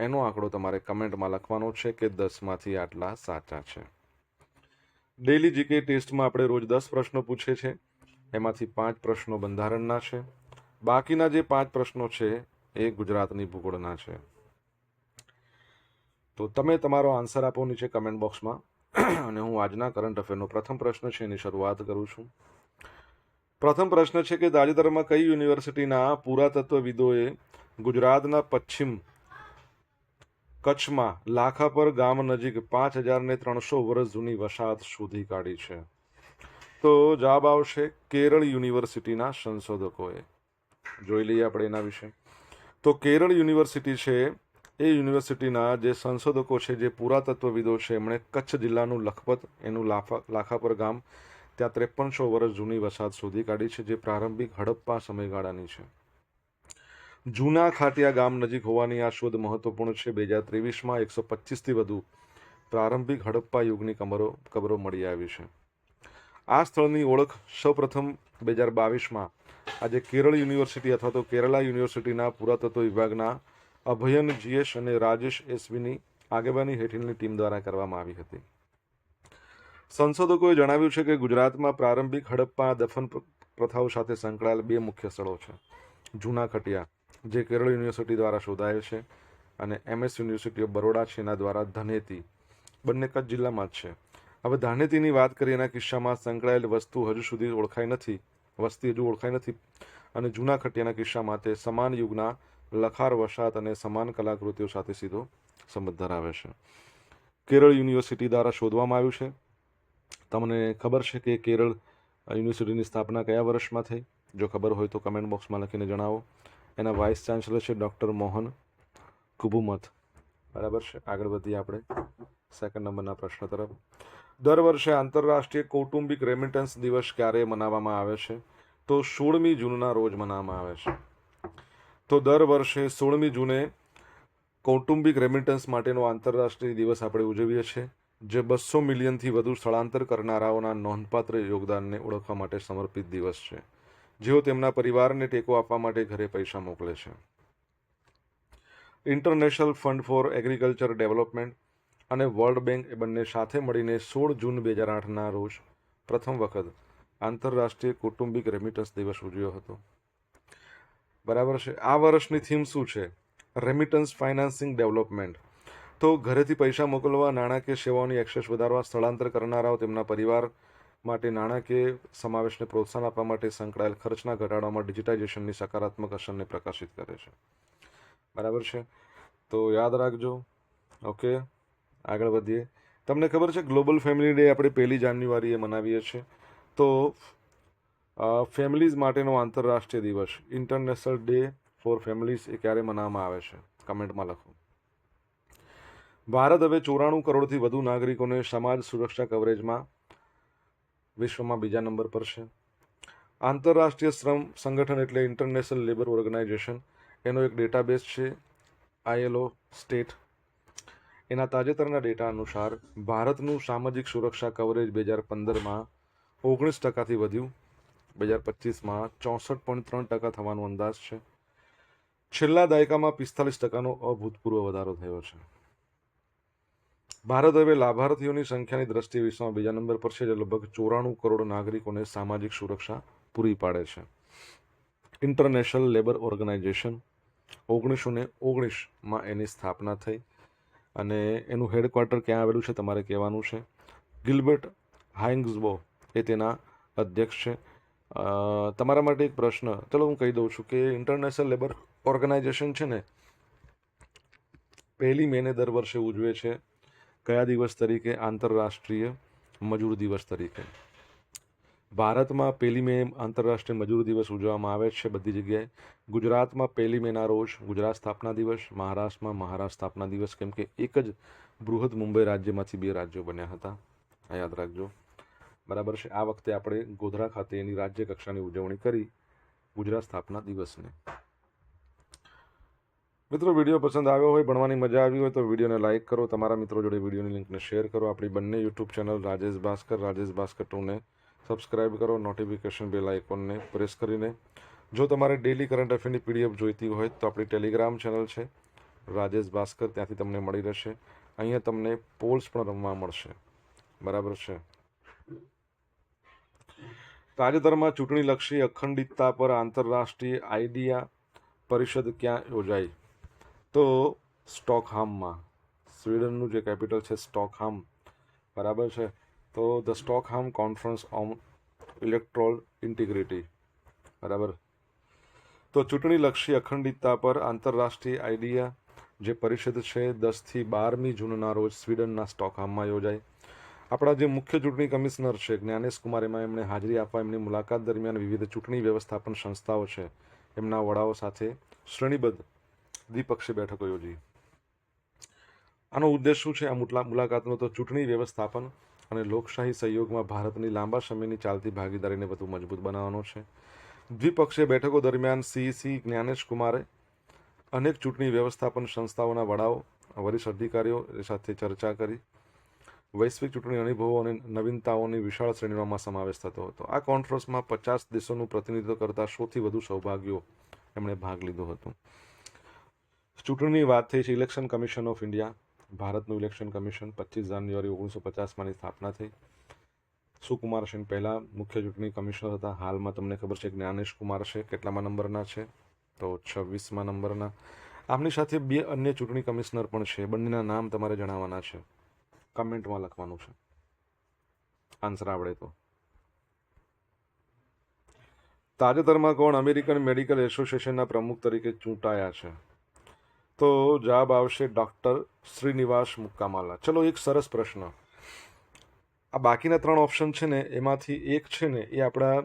એનો આંકડો તમારે કમેન્ટમાં લખવાનો છે કે દસમાંથી આટલા સાચા છે. ડેલી જીકે ટેસ્ટમાં આપણે રોજ દસ પ્રશ્નો પૂછે છે. એમાંથી પાંચ પ્રશ્નો બંધારણના છે. બાકીના જે પાંચ પ્રશ્નો છે એ ગુજરાતની ભૂગોળના છે. તો તમે તમારો આન્સર આપો નીચે કમેન્ટ બોક્સમાં. અને હું આજના કરંટ અફેરનો પ્રથમ પ્રશ્ન છે એની શરૂઆત કરું છું. પ્રથમ પ્રશ્ન છે કે તાજેતરમાં કઈ યુનિવર્સિટીના પુરાતત્વવિદોએ ગુજરાતના પશ્ચિમ કચ્છમાં લાખાપર ગામ નજીક પાંચ હજારને ત્રણસો વર્ષ જૂની વસાહત શોધી કાઢી છે. તો જવાબ આવશે કેરળ યુનિવર્સિટીના સંશોધકોએ. જોઈ લઈએ આપણે એના વિશે. તો કેરળ યુનિવર્સિટી છે, એ યુનિવર્સિટીના જે સંશોધકો છે, જે પુરાતત્વવિદો છે, એમણે કચ્છ જિલ્લાનું લખપત, એનું લાફા, લાખાપર ગામ, ત્યાં ત્રેપનસો વર્ષ જૂની વસાહત શોધી કાઢી છે, જે પ્રારંભિક હડપ્પા સમયગાળાની છે. જૂના ખાટિયા ગામ નજીક હોવાની આ શોધ મહત્વપૂર્ણ છે. બે હજાર ત્રેવીસમાં એકસો પચીસથી વધુ પ્રારંભિક હડપ્પા યુગની કમરો, કબરો મળી આવી છે. આ સ્થળની ઓળખ સૌપ્રથમ બે હજાર બાવીસમાં આજે કેરળ યુનિવર્સિટી અથવા તો કેરળા યુનિવર્સિટીના પુરાતત્વ વિભાગના અભયન જીએસ અને રાજેશ એસવીની આગેવાની હેઠળની ટીમ દ્વારા કરવામાં આવી હતી. સંશોધકોએ જણાવ્યું છે કે ગુજરાતમાં પ્રારંભિક હડપ્પા દફન પ્રથાઓ સાથે સંકળાયેલ બે મુખ્ય સ્થળો છે. જૂના ખટિયા જે કેરળ યુનિવર્સિટી દ્વારા શોધાયેલ છે અને એમએસ યુનિવર્સિટી ઓફ બરોડા છે, એના દ્વારા ધનેતી. બંને કચ્છ જિલ્લામાં જ છે. હવે ધાનેતીની વાત કરીએ, એના કિસ્સામાં સંકળાયેલ વસ્તુ હજુ સુધી ઓળખાઈ નથી, વસ્તી હજુ ઓળખાઈ નથી અને જૂના ખટિયાના કિસ્સામાં તે સમાન યુગના લખાર વસાત અને સમાન કલાકૃતિઓ સાથે સીધો સંબંધ ધરાવે છે. કેરળ યુનિવર્સિટી દ્વારા શોધવામાં આવ્યું છે. તમને ખબર છે કે કેરળ યુનિવર્સિટીની સ્થાપના કયા વર્ષમાં થઈ? જો ખબર હોય તો કમેન્ટ બોક્સમાં લખીને જણાવો. એના વાઇસ ચાન્સેલર છે ડૉક્ટર મોહન કુબુમત. બરાબર છે? આગળ વધીએ આપણે સેકન્ડ નંબરના પ્રશ્ન તરફ. દર વર્ષે આંતરરાષ્ટ્રીય કૌટુંબિક રેમિટન્સ દિવસ ક્યારે મનાવવામાં આવે છે? તો સોળમી જૂનના રોજ મનાવવામાં આવે છે. તો દર વર્ષે સોળમી જૂને કૌટુંબિક રેમિટન્સ માટેનો આંતરરાષ્ટ્રીય દિવસ આપણે ઉજવીએ છીએ, જે બસો મિલિયનથી વધુ સ્થળાંતર કરનારાઓના નોંધપાત્ર યોગદાનને ઓળખવા માટે સમર્પિત દિવસ છે. જેઓ તેમના પરિવારને ટેકો આપવા માટે ઘરે પૈસા મોકલે છે. International fund for agriculture development અને વર્લ્ડ બેંક એ બંને સાથે મળીને સોળ જૂન બે હજાર આઠના રોજ પ્રથમ વખત આંતરરાષ્ટ્રીય કૌટુંબિક રેમિટન્સ દિવસ ઉજવ્યો હતો. બરાબર છે? આ વર્ષની થીમ શું છે? રેમિટન્સ ફાઇનાન્સિંગ ડેવલપમેન્ટ તો ઘરેથી પૈસા મોકલવા, નાણાકીય સેવાઓની એક્સેસ વધારવા, સ્થળાંતર કરનારાઓ તેમના પરિવાર માટે નાણાકીય સમાવેશને પ્રોત્સાહન આપવા માટે સંકળાયેલ ખર્ચના ઘટાડવામાં ડિજિટાઇઝેશનની સકારાત્મક અસરને પ્રકાશિત કરે છે. બરાબર છે? તો યાદ રાખજો. ઓકે? આગળ વધીએ. તમને ખબર છે ગ્લોબલ ફેમિલી ડે આપણે પહેલી જાન્યુઆરીએ મનાવીએ છીએ. તો ફેમિલીઝ માટેનો આંતરરાષ્ટ્રીય દિવસ ઇન્ટરનેશનલ ડે ફોર ફેમિલીઝ એ ક્યારે મનાવવામાં આવે છે? કમેન્ટમાં લખો. ભારત હવે ચોરાણું કરોડથી વધુ નાગરિકોને સમાજ સુરક્ષા કવરેજમાં વિશ્વમાં બીજા નંબર પર છે. આંતરરાષ્ટ્રીય શ્રમ સંગઠન એટલે ઇન્ટરનેશનલ લેબર ઓર્ગેનાઇઝેશન એનો એક ડેટાબેઝ છે, આઈએલઓ સ્ટેટ. એના તાજેતરના ડેટા અનુસાર ભારતનું સામાજિક સુરક્ષા કવરેજ બે હજાર પંદરમાં ઓગણીસ ટકાથી વધ્યું. બે હજાર પચીસમાં ચોસઠ પોઈન્ટ ત્રણ ટકા થવાનો અંદાજ છે. છેલ્લા દાયકામાં પિસ્તાલીસ ટકાનો અભૂતપૂર્વ વધારો થયો છે. ભારત હવે લાભાર્થીઓની સંખ્યાની દ્રષ્ટિએ વિશ્વમાં બીજા નંબર પર છે જે લગભગ ચોરાણું કરોડ નાગરિકોને સામાજિક સુરક્ષા પૂરી પાડે છે. ઇન્ટરનેશનલ લેબર ઓર્ગેનાઇઝેશન ઓગણીસો ને ઓગણીસમાં એની સ્થાપના થઈ અને એનું હેડક્વાર્ટર ક્યાં આવેલું છે તમારે કહેવાનું છે. ગિલ્બર્ટ હાઇંગ્સબો એ તેના અધ્યક્ષ છે. તમારા માટે એક પ્રશ્ન, ચલો હું કહી દઉં છું કે ઇન્ટરનેશનલ લેબર ઓર્ગેનાઇઝેશન છે ને, પહેલી મેને દર વર્ષે ઉજવે છે કયા દિવસ તરીકે? આંતરરાષ્ટ્રીય મજૂર દિવસ તરીકે. ભારતમાં પહેલી મે આંતરરાષ્ટ્રીય મજૂર દિવસ ઉજવવામાં આવે છે બધી જગ્યાએ. ગુજરાતમાં પહેલી મેના રોજ ગુજરાત સ્થાપના દિવસ, મહારાષ્ટ્રમાં મહારાષ્ટ્ર સ્થાપના દિવસ, કેમ કે એક જ બૃહદ મુંબઈ રાજ્યમાંથી બે રાજ્યો બન્યા હતા. આ યાદ રાખજો. બરાબર છે? આ વખતે આપણે ગોધરા ખાતે એની રાજ્ય કક્ષાની ઉજવણી કરી ગુજરાત સ્થાપના દિવસને. મિત્રો, વીડિયો પસંદ આવ્યો હોય, ભણવાની મજા આવી હોય તો વિડીયોને લાઇક કરો, તમારા મિત્રો જોડે વિડીયોની લિંકને શેર કરો. આપણી બંને યુટ્યુબ ચેનલ રાજેશ ભાસ્કર રાજેશ ભાસ્કર ટુને સબસ્ક્રાઇબ કરો નોટિફિકેશન બેલ આઇકોનને પ્રેસ કરીને. જો તમારે ડેલી કરંટ અફેરની પીડીએફ જોઈતી હોય તો આપણી ટેલિગ્રામ ચેનલ છે, રાજેશ ભાસ્કર, ત્યાંથી તમને મળી રહેશે. અહીંયા તમને પોલ્સ પણ રમવા મળશે. બરાબર છે? તાજેતરમાં ચૂંટણીલક્ષી અખંડિતતા પર આંતરરાષ્ટ્રીય આઈડિયા પરિષદ ક્યાં યોજાઈ? તો સ્ટોકહામમાં, સ્વીડનનું જે કેપિટલ છે સ્ટોકહામ, બરાબર છે? તો the Stockholm conference on electoral integrity, બરાબર? તો ચૂંટણીલક્ષી અખંડિતતા પર આંતરરાષ્ટ્રીય આઈડિયા જે પરિષદ છે દસથી બારમી જૂનના રોજ સ્વીડનના સ્ટોકહામમાં યોજાઈ આપણા જે મુખ્ય ચૂંટણી કમિશનર છે જ્ઞાનેશ કુમાર, એમાં એમણે હાજરી આપવા એમની મુલાકાત દરમિયાન વિવિધ ચૂંટણી વ્યવસ્થાપન સંસ્થાઓ છે, એમના વડાઓ સાથે શ્રેણીબદ્ધ દ્વિપક્ષીય બેઠકો યોજી આનો ઉદ્દેશ શું છે? આ મુલાકાતનો તો ચૂંટણી વ્યવસ્થાપન અને લોકશાહી સહયોગમાં ભારતની લાંબા સમયની ચાલતી ભાગીદારીને વધુ મજબૂત બનાવવાનો છે. દ્વિપક્ષીય બેઠકો દરમિયાન સીસી જ્ઞાનેશ કુમારે અનેક ચૂંટણી વ્યવસ્થાપન સંસ્થાઓના વડાઓ, વરિષ્ઠ અધિકારીઓ સાથે ચર્ચા કરી. વૈશ્વિક ચૂંટણી અનુભવો અને નવીનતાઓની વિશાળ શ્રેણીઓમાં સમાવેશ થતો હતો. આ કોન્ફરન્સમાં પચાસ દેશોનું પ્રતિનિધિત્વ કરતા સૌથી વધુ સૌભાગ્યો એમણે ભાગ લીધો હતો. ચૂંટણીની વાત થઈ છે ઇલેક્શન કમિશન ઓફ ઇન્ડિયા ભારતનું ઇલેક્શન કમિશન પચીસ જાન્યુઆરી ઓગણીસો પચાસમાંની સ્થાપના થઈ. સુકુમાર સેન પહેલાં મુખ્ય ચૂંટણી કમિશનર હતા. હાલમાં તમને ખબર છે જ્ઞાનેશ કુમાર છે, કેટલામાં નંબરના છે? તો છવ્વીસમાં નંબરના. આમની સાથે બે અન્ય ચૂંટણી કમિશનર પણ છે, બંનેના નામ તમારે જણાવવાના છે. કમેન્ટમાં લખવાનું છે. આન્સર આવડે તો. તાજેતરમાં કોણ? અમેરિકન મેડિકલ એસોસિએશનના પ્રમુખ તરીકે ચૂંટાયા છે. તો જવાબ આવશે ડૉક્ટર શ્રીનિવાસ મુક્કામાલા. ચલો એક સરસ પ્રશ્ન. આ બાકીના ત્રણ ઓપ્શન છે ને, એમાંથી એક છે ને, એ આપણા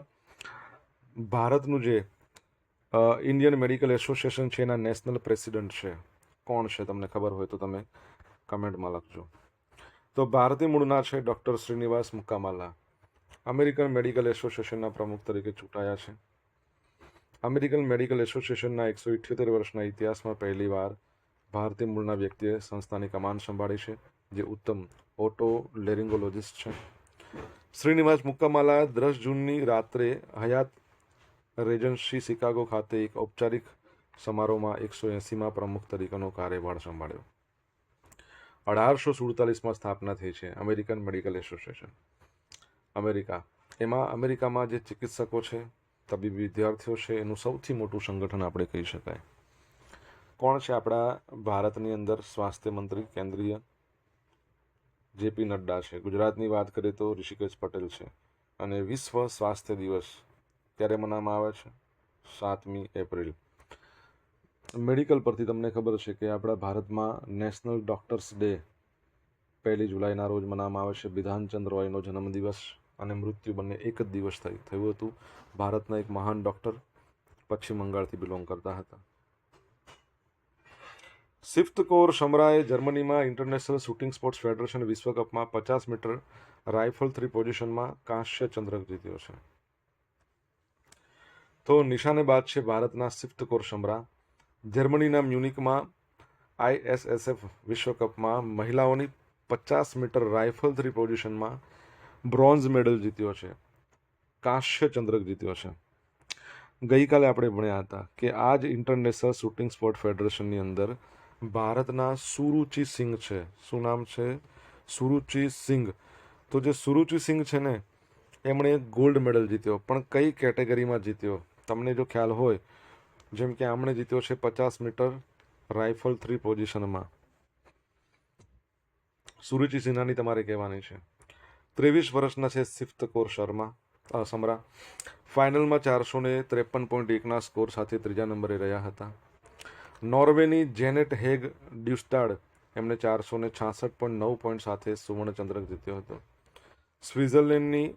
ભારતનું જે ઇન્ડિયન મેડિકલ એસોસિએશન છે, એના નેશનલ પ્રેસિડેન્ટ છે. કોણ છે તમને ખબર હોય તો તમે કમેન્ટમાં લખજો. તો ભારતીય મૂળના છે doctor Srinivas Mukkamala. American medical એસોસિએશનના પ્રમુખ તરીકે ચૂંટાયા છે. અમેરિકન મેડિકલ એસોસિએશનના એકસો ઇઠ્યોતેર વર્ષના ઇતિહાસમાં પહેલીવાર ભારતીય મૂળના વ્યક્તિએ સંસ્થાની કમાન સંભાળી છે, જે ઉત્તમ ઓટો લેરિંગોલોજિસ્ટ છે. શ્રીનિવાસ મુક્કામાલા દસ જૂનની રાત્રે હયાત રેજન્સી શિકાગો ખાતે એક ઔપચારિક સમારોહમાં એકસો એંસીમાં પ્રમુખ તરીકેનો કાર્યભાર સંભાળ્યો. અઢારસો સુડતાલીસમાં સ્થાપના થઈ છે અમેરિકન મેડિકલ એસોસિએશન. અમેરિકા. એમાં અમેરિકામાં જે ચિકિત્સકો છે, તબીબી વિદ્યાર્થીઓ છે, એનું સૌથી મોટું સંગઠન આપણે કહી શકાય. કોણ છે આપણા ભારતની અંદર સ્વાસ્થ્ય મંત્રી કેન્દ્રીય? જેપી નડ્ડા છે. ગુજરાતની વાત કરીએ તો ઋષિકેશ પટેલ છે અને વિશ્વ સ્વાસ્થ્ય દિવસ ક્યારે મનાવવામાં આવે છે? સાતમી એપ્રિલ. મેડિકલ પરથી તમને ખબર છે કે આપણા ભારતમાં નેશનલ ડૉક્ટર્સ ડે પહેલી જુલાઈના રોજ મનાવવામાં આવે છે. વિધાનચંદ્ર રોયનો જન્મદિવસ અને મૃત્યુ બંને એક જ દિવસ થઈ થયું હતું ભારતના એક મહાન ડૉક્ટર, પશ્ચિમ બંગાળથી બિલોંગ કરતા હતા. સિફ્ત કોર સમરાએ જર્મનીમાં ઇન્ટરનેશનલ શૂટિંગ સ્પોર્ટ્સ ફેડરેશન વિશ્વકપમાં પચાસ મીટર રાઇફલ થ્રી પોઝિશનમાં કાંસ્ય ચંદ્રક જીત્યો છે. તો નિશાનેબાજ છે ભારતના સિફ્ત કોર શમરા જર્મનીના મ્યુનિકમાં આઈએસએસએફ વિશ્વકપમાં મહિલાઓની પચાસ મીટર રાઇફલ થ્રી પોઝિશનમાં બ્રોન્ઝ મેડલ જીત્યો છે. કાંસ્ય ચંદ્રક જીત્યો છે. ગઈકાલે આપણે ભણ્યા હતા કે આ જ ઇન્ટરનેશનલ શૂટિંગ સ્પોર્ટ ફેડરેશનની અંદર ભારતના સુરુચિ સિંઘ છે. શું નામ છે? સુરુચિ સિંઘ. તો જે સુરુચિ સિંઘ છે ને, એમણે ગોલ્ડ મેડલ જીત્યો, પણ કઈ કેટેગરીમાં જીત્યો? તમને જો ખ્યાલ હોય, જેમ કે આમણે જીત્યો છે પચાસ મીટર રાઇફલ થ્રી પોઝિશનમાં. સુરુચિ સિન્હાની તમારે કહેવાની છે. ત્રેવીસ વર્ષના છે સિફ્ત કોર શર્મા સમરા. ફાઇનલમાં ચારસો ને ત્રેપન પોઈન્ટ એકના સ્કોર સાથે ત્રીજા નંબરે રહ્યા હતા. નોર્વેની જેનેટ હેગ ડ્યુસ્ટાડ એમણે ચારસો ને છાસઠ પોઈન્ટ નવ પોઈન્ટ સાથે સુવર્ણચંદ્રક જીત્યો હતો. સ્વિટ્ઝરલેન્ડની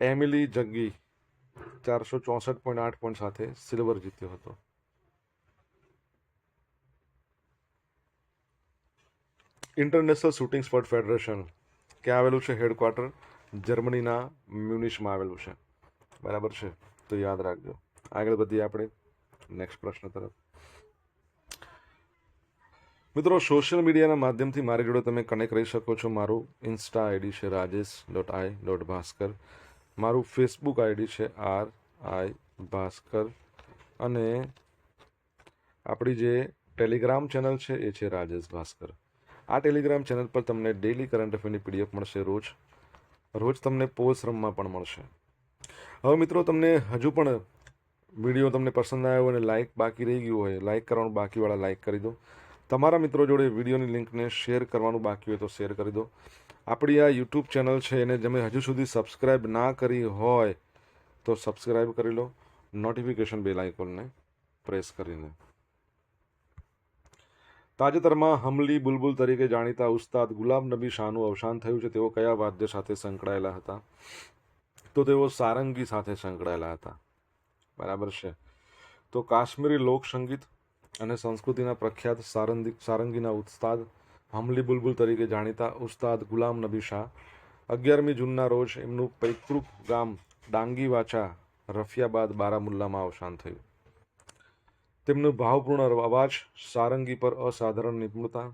એમિલી જગ્ગી ચારસો ચોસઠ પોઈન્ટ આઠ પોઈન્ટ સાથે સિલ્વર જીત્યો હતો. ઇન્ટરનેશનલ શૂટિંગ સ્પોર્ટ ફેડરેશન ક્યાં આવેલું છે? હેડક્વાર્ટર જર્મનીના મ્યુનિશમાં આવેલું છે. બરાબર છે? તો યાદ રાખજો. આગળ વધીએ આપણે. નેક્સ્ટ પ્રશ્ન તરફ. મિત્રો સોશિયલ મીડિયાના માધ્યમથી મારી જોડે તમે કનેક્ટ રહી શકો છો. મારું ઇન્સ્ટા આઈડી છે Rajesh dot I dot Bhaskar મારું ફેસબુક આઈડી છે આર આઈ ભાસ્કર. અને આપણી જે ટેલિગ્રામ ચેનલ છે, એ છે રાજેશ ભાસ્કર. આ ટેલિગ્રામ ચેનલ પર તમને ડેલી કરંટ અફેરની પીડીએફ મળશે રોજ. રોજ તમને પોસ્ટ રમવા પણ મળશે. હવે મિત્રો, તમને હજુ પણ વીડિયો તમને પસંદ આવ્યો અને લાઇક બાકી રહી ગયું હોય લાઇક કરવાનું બાકીવાળા લાઇક કરી દો. તમારા મિત્રો જોડે વિડીયોની લિંકને શેર કરવાનું બાકી હોય તો શેર કરી દો. આપણી આ યુટ્યુબ ચેનલ છે, એને તમે હજુ સુધી સબસ્ક્રાઈબ ના કરી હોય તો સબસ્ક્રાઈબ કરી લો. નોટિફિકેશન બેલ આઇકોનને પ્રેસ કરીને. તાજેતરમાં હમલી બુલબુલ તરીકે જાણીતા ઉસ્તાદ ગુલામ નબી શાહનું અવસાન થયું છે. તેઓ કયા વાદ્ય સાથે સંકળાયેલા હતા? તો તેઓ સારંગી સાથે સંકળાયેલા હતા. બરાબર છે. તો કાશ્મીરી લોક સંગીત અને સંસ્કૃતિના પ્રખ્યાત સારંગી સારંગીના ઉસ્તાદ હમલી બુલબુલ તરીકે જાણીતા ઉસ્તાદ ગુલામ નબી શાહ, અગિયારમી જૂનના રોજ એમનું પૈતૃક ગામ ડાંગી વાચા રફિયાબાદ બારામુલ્લામાં અવસાન થયું. તેમનું ભાવપૂર્ણ અવાજ સારંગી પર અસાધારણ નિપુણતા,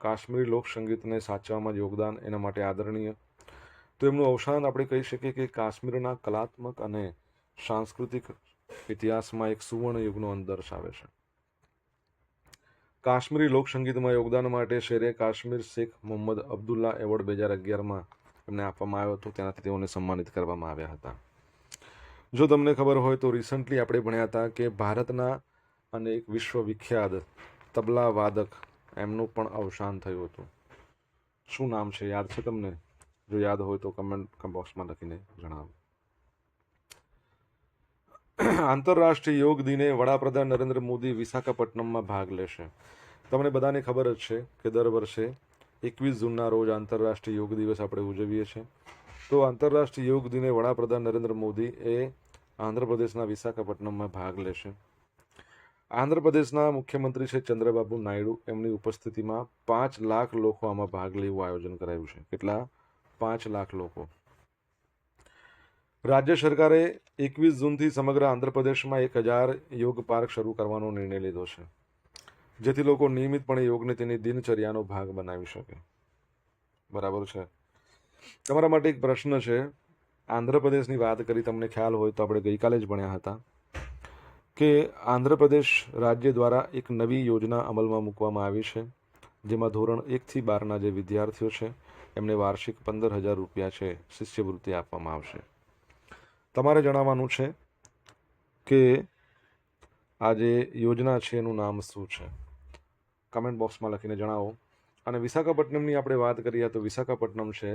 કાશ્મીરી લોકસંગીતને સાચવામાં યોગદાન એના માટે આદરણીય. તો એમનું અવસાન આપણે કહી શકીએ કે કાશ્મીરના કલાત્મક અને સાંસ્કૃતિક ઇતિહાસમાં એક સુવર્ણ યુગનો અંત દર્શાવે છે. કાશ્મીરી લોક સંગીતમાં યોગદાન માટે શેરે કાશ્મીર શેખ મોહમ્મદ અબ્દુલ્લા એવોર્ડ બે હજાર અગિયારમાં એમને આપવામાં આવ્યો હતો. તેનાથી તેઓને સન્માનિત કરવામાં આવ્યા હતા. જો તમને ખબર હોય તો રિસન્ટલી આપણે ભણ્યા હતા કે ભારતના અને એક વિશ્વ વિખ્યાત તબલા વાદક એમનું પણ અવસાન થયું હતું. શું નામ છે? યાદ છે તમને? જો યાદ હોય તો કમેન્ટ બોક્સમાં લખીને જણાવો. આંતરરાષ્ટ્રીય યોગ દિને વડાપ્રધાન નરેન્દ્ર મોદી વિશાખાપટ્ટનમમાં ભાગ લેશે. તમને બધાને ખબર જ છે કે દર વર્ષે એકવીસ જૂનના રોજ આંતરરાષ્ટ્રીય યોગ દિવસ આપણે ઉજવીએ છીએ. તો આંતરરાષ્ટ્રીય યોગ દિને વડાપ્રધાન નરેન્દ્ર મોદી એ આંધ્રપ્રદેશના વિશાખાપટ્ટનમમાં ભાગ લેશે. આંધ્રપ્રદેશના મુખ્યમંત્રી છે ચંદ્રબાબુ નાયડુ એમની ઉપસ્થિતિમાં પાંચ લાખ લોકો આમાં ભાગ લેવું આયોજન કરાયું છે. કેટલા? પાંચ લાખ લોકો. રાજ્ય સરકારે એકવીસ જૂનથી સમગ્ર આંધ્રપ્રદેશમાં એક હજાર યોગ પાર્ક શરૂ કરવાનો નિર્ણય લીધો છે. જેથી લોકો નિયમિતપણે યોગને તેની દિનચર્યાનો ભાગ બનાવી શકે. બરાબર છે? તમારા માટે એક પ્રશ્ન છે. આંધ્રપ્રદેશની વાત કરી, તમને ખ્યાલ હોય તો આપણે ગઈકાલે જ ભણ્યા હતા કે આંધ્રપ્રદેશ રાજ્ય દ્વારા એક નવી યોજના અમલમાં મૂકવામાં આવી છે, જેમાં ધોરણ એકથી બારના જે વિદ્યાર્થીઓ છે, એમને વાર્ષિક પંદર હજાર રૂપિયા છે શિષ્યવૃત્તિ આપવામાં આવશે. તમારે જણાવવાનું છે કે આ જે યોજના છે, એનું નામ શું છે? કમેન્ટ બોક્સમાં લખીને જણાવો. અને વિશાખાપટ્ટનમની આપણે વાત કરીએ તો વિશાખાપટ્ટનમ છે,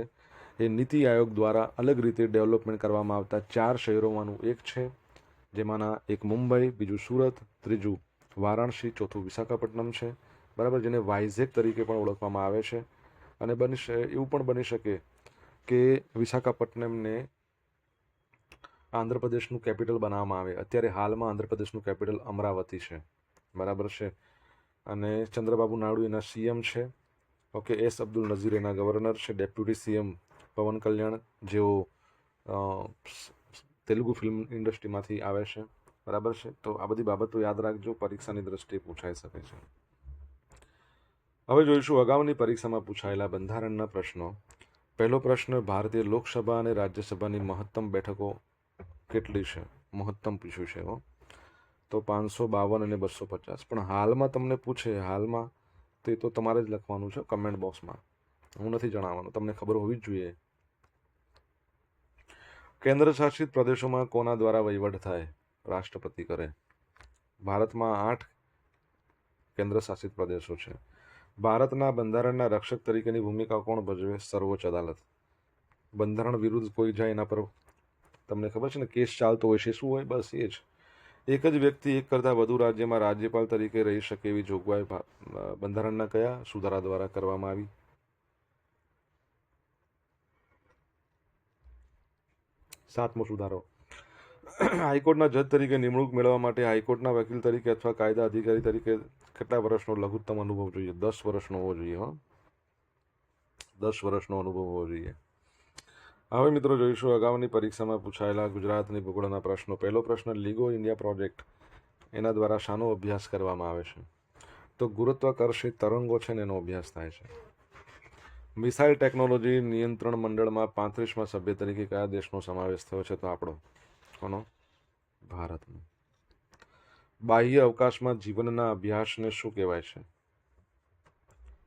એ નીતિ આયોગ દ્વારા અલગ રીતે ડેવલપમેન્ટ કરવામાં આવતા ચાર શહેરોમાંનું એક છે, જેમાંના એક મુંબઈ, બીજું સુરત, ત્રીજું વારાણસી, ચોથું વિશાખાપટ્ટનમ છે. બરાબર? જેને વાઇઝેક તરીકે પણ ઓળખવામાં આવે છે. અને બની એવું પણ બની શકે કે વિશાખાપટ્ટનમને આંધ્રપ્રદેશનું કેપિટલ બનાવવામાં આવે. અત્યારે હાલમાં આંધ્રપ્રદેશનું કેપિટલ અમરાવતી છે. બરાબર છે? અને ચંદ્રબાબુ નાયડુ એના સીએમ છે. ઓકે એસ અબ્દુલ નઝીર એના ગવર્નર છે ડેપ્યુટી સીએમ પવન કલ્યાણ, જેઓ તેલુગુ ફિલ્મ ઇન્ડસ્ટ્રીમાંથી આવે છે. બરાબર છે? તો આ બધી બાબતો યાદ રાખજો, પરીક્ષાની દ્રષ્ટિએ પૂછાઈ શકે છે. હવે જોઈશું અગાઉની પરીક્ષામાં પૂછાયેલા બંધારણના પ્રશ્નો. પહેલો પ્રશ્ન, ભારતીય લોકસભા અને રાજ્યસભાની મહત્તમ બેઠકો કેટલી છે? મહત્તમ પૂછ્યું છે, હો. તો પાંચસો બાવન અને બસો પચાસ. પણ હાલમાં તમને પૂછે, હાલમાં તે તો તમારે જ લખવાનું છે કમેન્ટ બોક્સમાં હું નથી જણાવવાનું, તમને ખબર હોવી જ જોઈએ. કેન્દ્ર શાસિત પ્રદેશોમાં કોના દ્વારા વહીવટ થાય? રાષ્ટ્રપતિ કરે. ભારતમાં આઠ કેન્દ્ર શાસિત પ્રદેશો છે. ભારતના બંધારણના રક્ષક તરીકેની ભૂમિકા કોણ ભજવે? સર્વોચ્ચ અદાલત. બંધારણ વિરુદ્ધ કોઈ જાય એના પર તમને ખબર છે ને? કેસ ચાલતો હોય છે, શું હોય? બસ એ જ. એક જ વ્યક્તિ એક કરતાં વધુ રાજ્યમાં રાજ્યપાલ તરીકે રહી શકે એવી જોગવાઈ બંધારણના કયા સુધારા દ્વારા કરવામાં આવી? સાતમો સુધારો. હાઈકોર્ટના જજ તરીકે નિમણૂક મેળવવા માટે હાઈકોર્ટના વકીલ તરીકે અથવા કાયદા અધિકારી તરીકે કેટલા વર્ષનો લઘુત્તમ અનુભવ જોઈએ? દસ વર્ષનો હોવો જોઈએ, હો. દસ વર્ષનો અનુભવ હોવો જોઈએ. હવે મિત્રો જોઈશું અગાઉની પરીક્ષામાં પૂછાયેલા ગુજરાતની ભૂગોળના પ્રશ્નો. પહેલો પ્રશ્ન લીગો ઇન્ડિયા પ્રોજેક્ટ એના દ્વારા શાનો અભ્યાસ કરવામાં આવે છે? તો ગુરુત્વાકર્ષિત તરંગો છે ને એનો અભ્યાસ થાય છે. મિસાઇલ ટેકનોલોજી નિયંત્રણ મંડળમાં પાંત્રીસમાં સભ્ય તરીકે કયા દેશનો સમાવેશ થયો છે? તો આપણો, કોનો? ભારતનો. બાહ્ય અવકાશમાં જીવનના અભ્યાસને શું કહેવાય છે?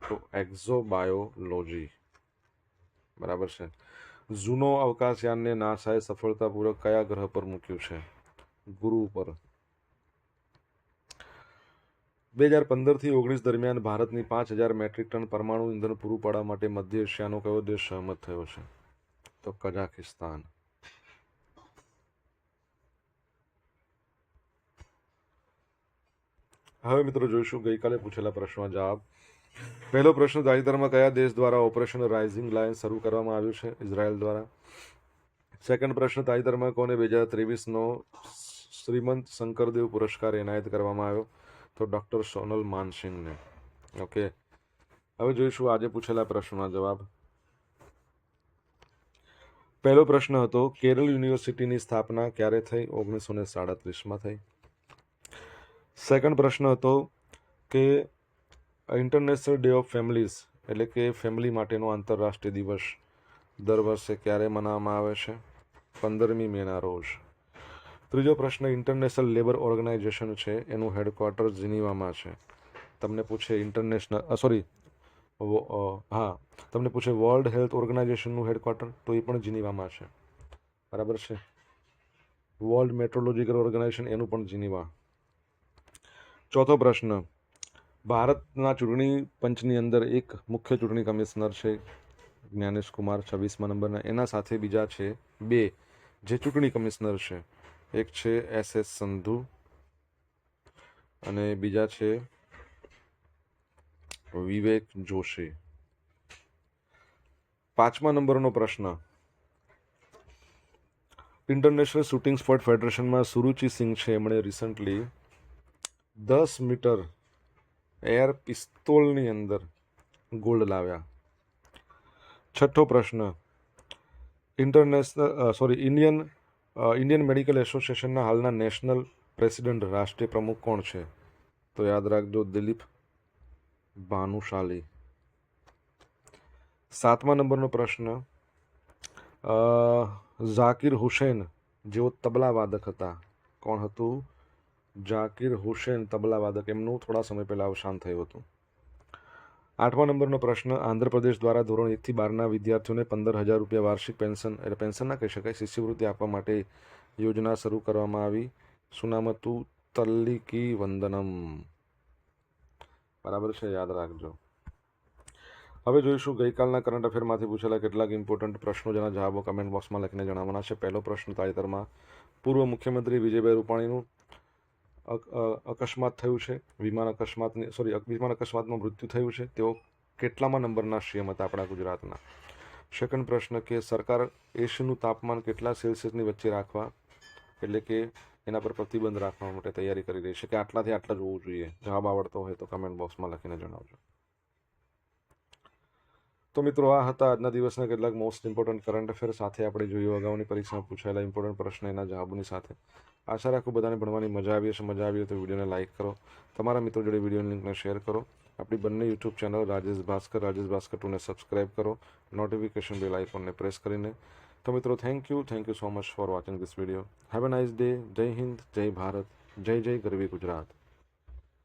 તો એક્ઝોબાયોલોજી બરાબર છે? જૂનો અવકાશયાનને નાસાએ સફળતાપૂર્વક કયા ગ્રહ પર મૂક્યું છે. ગુરુ પર. બે હજાર પંદરથી ઓગણીસ દરમિયાન ભારતની પાંચ હજાર મેટ્રિક ટન પરમાણુ ઇંધણ પૂરું પાડવા માટે મધ્ય એશિયાનો કયો દેશ સહમત થયો છે? તો કઝાકિસ્તાન હવે મિત્રો જોઈશું ગઈકાલે પૂછેલા પ્રશ્નનો જવાબ. પહેલો પ્રશ્ન તાજેતરમાં કયા દેશ દ્વારા ઓપરેશન રાઇઝિંગ લાયન શરૂ કરવામાં આવ્યું છે? ઇઝરાયલ દ્વારા. સેકન્ડ પ્રશ્ન, તાજેતરમાં કોને બે હજાર ત્રેવીસનો શ્રીમંત શંકરદેવ પુરસ્કાર એનાયત કરવામાં આવ્યો? તો ડૉક્ટર સોનલ માનસિંહને. ઓકે. હવે જોઈશું આજે પૂછેલા પ્રશ્નોના જવાબ. પહેલો પ્રશ્ન હતો કેરળ યુનિવર્સિટીની સ્થાપના ક્યારે થઈ? ઓગણીસો ને સાડત્રીસમાં થઈ. સેકન્ડ પ્રશ્ન હતો કે ઇન્ટરનેશનલ ડે ઓફ ફેમિલીઝ એટલે કે ફેમિલી માટેનો આંતરરાષ્ટ્રીય દિવસ. દર વર્ષે ક્યારે મનાવવામાં આવે છે? પંદરમી મેના રોજ. ત્રીજો પ્રશ્ન ઇન્ટરનેશનલ લેબર ઓર્ગેનાઇઝેશન છે, એનું હેડક્વાર્ટર જીનીવામાં છે. તમને પૂછે ઇન્ટરનેશનલ સોરી હા, તમને પૂછે વર્લ્ડ હેલ્થ ઓર્ગેનાઇઝેશનનું હેડક્વાર્ટર તો એ પણ જીનીવામાં છે. બરાબર છે? વર્લ્ડ મેટ્રોલોજીકલ ઓર્ગેનાઇઝેશન એનું પણ જીનીવા. ચોથો પ્રશ્ન ભારતના ચૂંટણી પંચની અંદર એક મુખ્ય ચૂંટણી કમિશનર છે, જ્ઞાનેશ કુમાર, છવ્વીસમા નંબરના. એના સાથે બીજા છે બે જે ચૂંટણી કમિશનર છે. એક છે એસ એસ સંધુ અને બીજા છે વિવેક જોશી. પાંચમા નંબરનો પ્રશ્ન. ઇન્ટરનેશનલ શૂટિંગ સ્પોર્ટ ફેડરેશનમાં સુરુચિ સિંઘ છે. એમણે રિસન્ટલી દસ મીટર એર પિસ્તોલની અંદર ગોલ્ડ લાવ્યા. છઠ્ઠો પ્રશ્ન. International sorry Indian Indian medical એસોસિએશનના હાલના નેશનલ પ્રેસિડેન્ટ રાષ્ટ્રીય પ્રમુખ કોણ છે? તો યાદ રાખજો, દિલીપ ભાનુશાલી. સાતમા નંબરનો પ્રશ્ન. ઝાકિર હુસેન જેઓ તબલા વાદક હતા. કોણ હતું? ઝાકિર હુસેન તબલા વાદક. એમનું થોડા સમય પહેલાં અવસાન થયું હતું. આઠમા નંબરનો પ્રશ્ન, આંધ્રપ્રદેશ દ્વારા ધોરણ એકથી બારના વિદ્યાર્થીઓને પંદર હજાર રૂપિયા વાર્ષિક પેન્શન, એટલે પેન્શન ના કહી શકાય, શિષ્યવૃત્તિ આપવા માટે યોજના શરૂ કરવામાં આવી. સુનામતું નામ તલ્લીકી વંદનમ. બરાબર છે, યાદ રાખજો. હવે જોઈશું, ગઈકાલના કરંટ અફેરમાંથી પૂછેલા કેટલાક ઇમ્પોર્ટન્ટ પ્રશ્નો, જેના જવાબો કમેન્ટ બોક્સમાં લખીને જણાવવાના છે. પહેલો પ્રશ્ન તાજેતરમાં, પૂર્વ મુખ્યમંત્રી વિજયભાઈ રૂપાણીનું અકસ્માત થયું છે. વિમાન અકસ્માતની સોરી વિમાન અકસ્માતમાં મૃત્યુ થયું છે. તેઓ કેટલામાં નંબરના સીએમ હતા આપણા ગુજરાતના? સેકન્ડ પ્રશ્ન કે સરકાર એશનું તાપમાન કેટલા સેલ્સિયસની વચ્ચે રાખવા? એટલે કે એના પર પ્રતિબંધ રાખવા માટે તૈયારી કરી રહી છે કે આટલાથી આટલા જ હોવું જોઈએ. જવાબ આવડતો હોય તો કમેન્ટ બોક્સમાં લખીને જણાવજો. તો મિત્રો, આ હતા આજના દિવસના કેટલાક મોસ્ટ ઇમ્પોર્ટન્ટ કરંટ અફેર સાથે આપણે જોયું અગાઉની પરીક્ષામાં પૂછાયેલા ઇમ્પોર્ટન્ટ પ્રશ્ન એના જવાબોની સાથે. આશા રાખું બધાને ભણવાની મજા આવી હશે, મજા આવી તો વિડીયોને લાઇક કરો. તમારા મિત્રો જોડે વિડીયોની લિંકને શેર કરો. આપણી બંને યુટ્યુબ ચેનલ રાજેશ ભાસ્કર રાજેશ ભાસ્કર ટુને સબસ્ક્રાઇબ કરો. નોટિફિકેશન બેલ આઇકોનને પ્રેસ કરીને. તો મિત્રો thank you thank you so much for watching this video have a nice day Jai Hind, Jai Bharat, જય જય ગરવી ગુજરાત.